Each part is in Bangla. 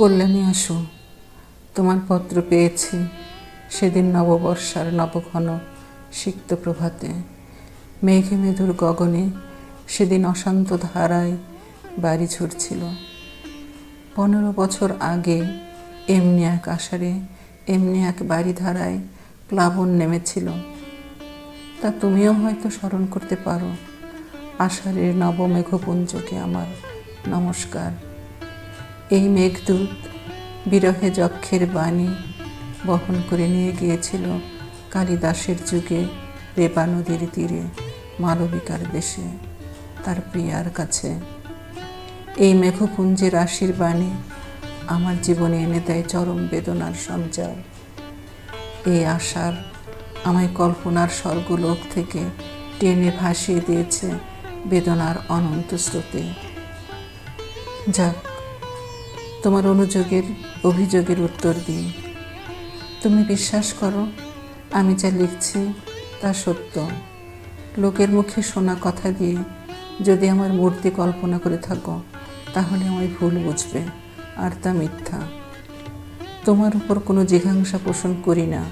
কল্যাণী, আসো। তোমার পত্র পেয়েছি সেদিন নববর্ষার নবঘন সিক্ত প্রভাতে। মেঘে মেধুর গগনে সেদিন অশান্ত ধারায় বাড়ি ঝরছিল। পনেরো বছর আগে এমনি এক আষাঢ়ে, এমনি এক বাড়ি ধারায় প্লাবন নেমেছিল। তা তুমিও হয়তো স্মরণ করতে পারো, আষাঢ়ের নবমেঘপুঞ্জকে আমার নমস্কার। এই মেঘদূত বিরহে যক্ষের বাণী বহন করে নিয়ে গিয়েছিল কালিদাসের যুগে রেবা নদীর তীরে, মালবিকার দেশে, তার প্রিয়ার কাছে। এই মেঘপুঞ্জের আশির বাণী আমার জীবনে এনে দেয় চরম বেদনার সঞ্চার। এই আশার আমায় কল্পনার স্বর্গলোক থেকে টেনে ভাসিয়ে দিয়েছে বেদনার অনন্ত স্রোতে। যাক তোমার অনুযোগের, অভিযোগের উত্তর দিই। তুমি বিশ্বাস করো, আমি যা লিখছি তা সত্য। লোকের মুখে শোনা কথা দিয়ে যদি আমার মূর্তি কল্পনা করে থাকো, তাহলে আমায় ভুল বুঝবে, আর তা মিথ্যা। তোমার উপর কোনো জিঘাংসা পোষণ করি না।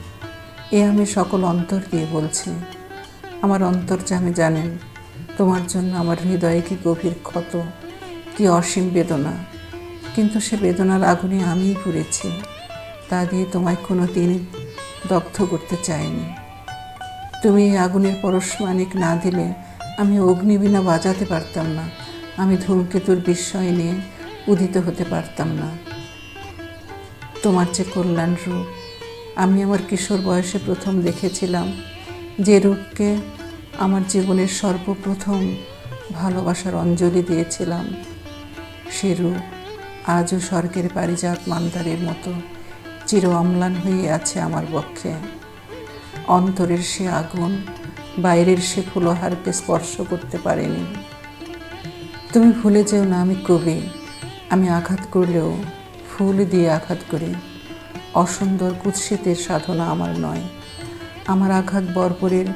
এ আমি সকল অন্তর দিয়ে বলছি। আমার অন্তর্যামে জানেন তোমার জন্য আমার হৃদয়ে কি গভীর ক্ষত, কি অসীম বেদনা কিন্তু সে বেদনার আগুনে আমিই পুড়েছি। তা দিয়ে তোমায় কোনো দিন দগ্ধ করতে চাইনি। তুমি এই আগুনের পরশমানিক না দিলে আমি অগ্নিবীণা বাজাতে পারতাম না। আমি ধূমকেতুর বিস্ময় নিয়ে উদিত হতে পারতাম না। তোমার যে কল্যাণ রূপ, আমি আমার কিশোর বয়সে প্রথম দেখেছিলাম। যে রূপকে আমার জীবনের সর্বপ্রথম ভালোবাসার অঞ্জলি দিয়েছিলাম, সে রূপ আজও স্বর্গের পারিজাত মান্দারের মতো চির অম্লান হয়ে আছে আমার পক্ষে। অন্তরের সে আগুন বাইরের সে ফুলহারকে স্পর্শ করতে পারেনি। তুমি ভুলে যেও না আমি কবি। আমি আঘাত করলেও ফুল দিয়ে আঘাত করি। অসুন্দর কুৎসিতের সাধনা আমার নয়। আমার আঘাত বর্বরের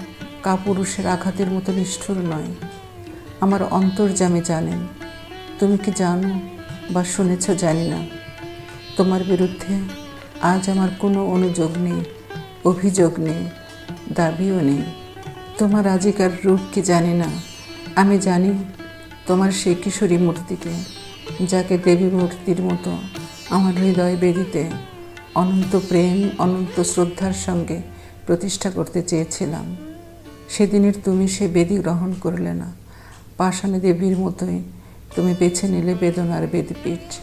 কাপুরুষের আঘাতের মতো নিষ্ঠুর নয়। আমার অন্তর্জামে জানেন তুমি কি জানো? বা শুনেছ জানি না। তোমার বিরুদ্ধে আজ আমার কোনো অনুযোগ নেই, অভিযোগ নেই, দাবিও নেই। তোমার আজিকার রূপ কি জানি না। আমি জানি তোমার সেই কিশোরী মূর্তিকে, যাকে দেবী মূর্তির মতো আমার হৃদয় বেদিতে অনন্ত প্রেম, অনন্ত শ্রদ্ধার সঙ্গে প্রতিষ্ঠা করতে চেয়েছিলাম। সেদিনের তুমি সে বেদি গ্রহণ করলে না। পাষাণী দেবীর মতোই তুমি বেছে নিলে বেদনার বেদপীঠ।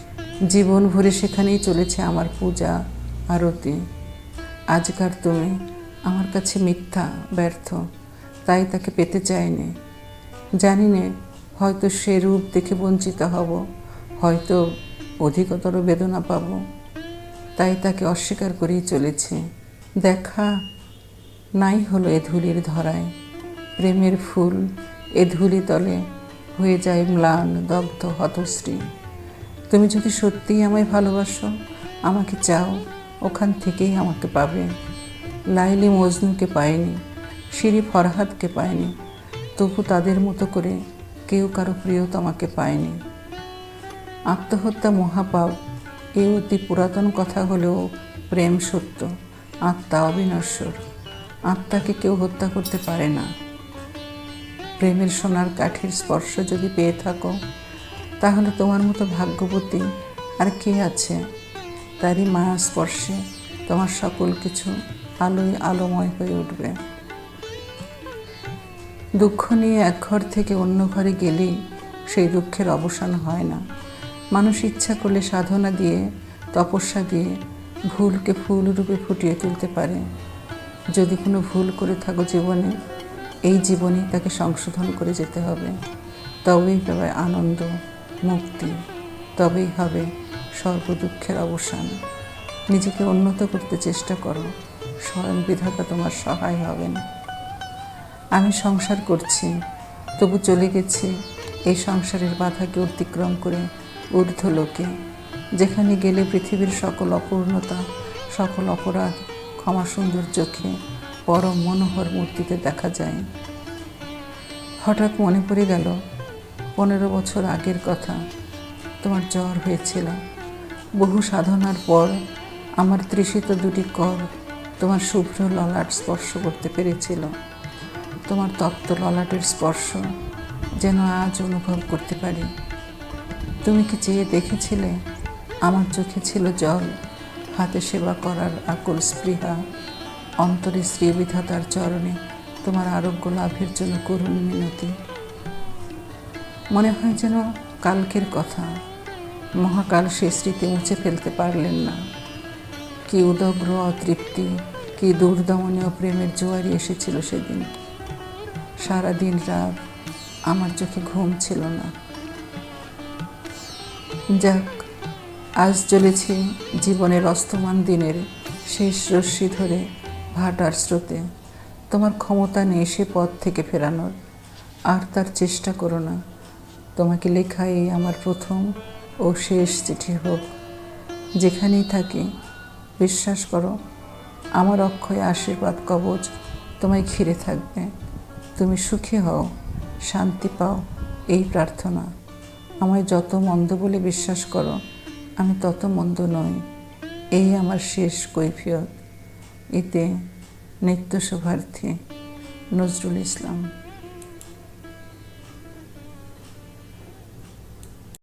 জীবন ভরে সেখানেই চলেছে আমার পূজা, আরতি। আজকার তুমি আমার কাছে মিথ্যা, ব্যর্থ। তাই তাকে পেতে চাইনি। জানি নে হয়তো সে রূপ দেখে বঞ্চিত হব, হয়তো অধিকতর বেদনা পাব। তাই তাকে অস্বীকার করেই চলেছে। দেখা নাই হলো এ ধুলির ধরায়। প্রেমের ফুল এ ধুলি তলে। হয়ে যায় ম্লান, দগ্ধ, হতশ্রী। তুমি যদি সত্যিই আমায় ভালোবাসো, আমাকে চাও, ওখান থেকেই আমাকে পাবে। লাইলি মজনুকে পায়নি শিরি ফরহাদকে পায়নি, তবু তাদের মতো করে কেউ কারও প্রিয় প্রিয়তমাকে পায়নি। আত্মহত্যা মহাপাপ, এ অতি পুরাতন কথা হলেও প্রেম সত্য, আত্মা অবিনশ্বর। আত্মাকে কেউ হত্যা করতে পারে না। প্রেমের সোনার কাঠির স্পর্শ যদি পেয়ে থাকো, তাহলে তোমার মতো ভাগ্যবতী আর কে আছে? তারই মায়া স্পর্শে তোমার সকল কিছু আলোয় আলোময় হয়ে উঠবে। দুঃখ নিয়ে এক ঘর থেকে অন্য ঘরে গেলেই সেই দুঃখের অবসান হয় না। মানুষ ইচ্ছা করলে সাধনা দিয়ে, তপস্যা দিয়ে ভুলকে ফুল রূপে ফুটিয়ে তুলতে পারে। যদি কোনো ভুল করে থাকো জীবনে এই জীবনে তাকে সংশোধন করে যেতে হবে। তবেই পাবে আনন্দ, মুক্তি, তবেই হবে সর্বদুঃখের অবসান। নিজেকে উন্নত করতে চেষ্টা করো, স্বয়ং বিধাতা তোমার সহায় হবেন। আমি সংসার করছি, তবু চলে গেছি এই সংসারের বাধাকে অতিক্রম করে ঊর্ধ্ব লোকে, যেখানে গেলে পৃথিবীর সকল অপূর্ণতা, সকল অপরাধ ক্ষমা সুন্দর চোখে পরম মনোহর মূর্তিতে দেখা যায় হঠাৎ মনে পড়ে গেল, পনেরো বছর আগের কথা। তোমার জ্বর হয়েছিল। বহু সাধনার পর আমার তৃষিত দুটি কর তোমার শুভ্র ললাট স্পর্শ করতে পেরেছিল। তোমার তপ্ত ললাটের স্পর্শ যেন আজ অনুভব করতে পারি। তুমি কি চেয়ে দেখেছিলে? আমার চোখে ছিল জল। হাতে সেবা করার আকুল স্পৃহা। অন্তরে শ্রী বিধাতার চরণে তোমার আরোগ্য লাভের জন্য করুণ মিনতি। মনে হয় যেন কালকের কথা। মহাকাল সে স্মৃতি মুছে ফেলতে পারলেন না। কি উদগ্র অতৃপ্তি, কি দুর্দমনীয় প্রেমের জোয়ারি এসেছিল সেদিন। সারা দিন রাত আমার চোখে ঘুম ছিল না। যাক, আজ চলেছি জীবনের অস্তমান দিনের শেষ রশ্মি ধরে ভাটার স্রোতে। তোমার ক্ষমতা নেই সে পথ থেকে ফেরানোর। আর তার চেষ্টা করো না। তোমাকে লেখা এই আমার প্রথম ও শেষ চিঠি হোক। যেখানেই থাকি, বিশ্বাস করো, আমার অক্ষয় আশীর্বাদ কবচ তোমায় ঘিরে থাকবে। তুমি সুখী হও, শান্তি পাও, এই প্রার্থনা। আমায় যত মন্দ বলে বিশ্বাস করো, আমি তত মন্দ নই। এই আমার শেষ কৈফিয়ত। এতে নিত্য শোভার্থী নজরুল ইসলাম।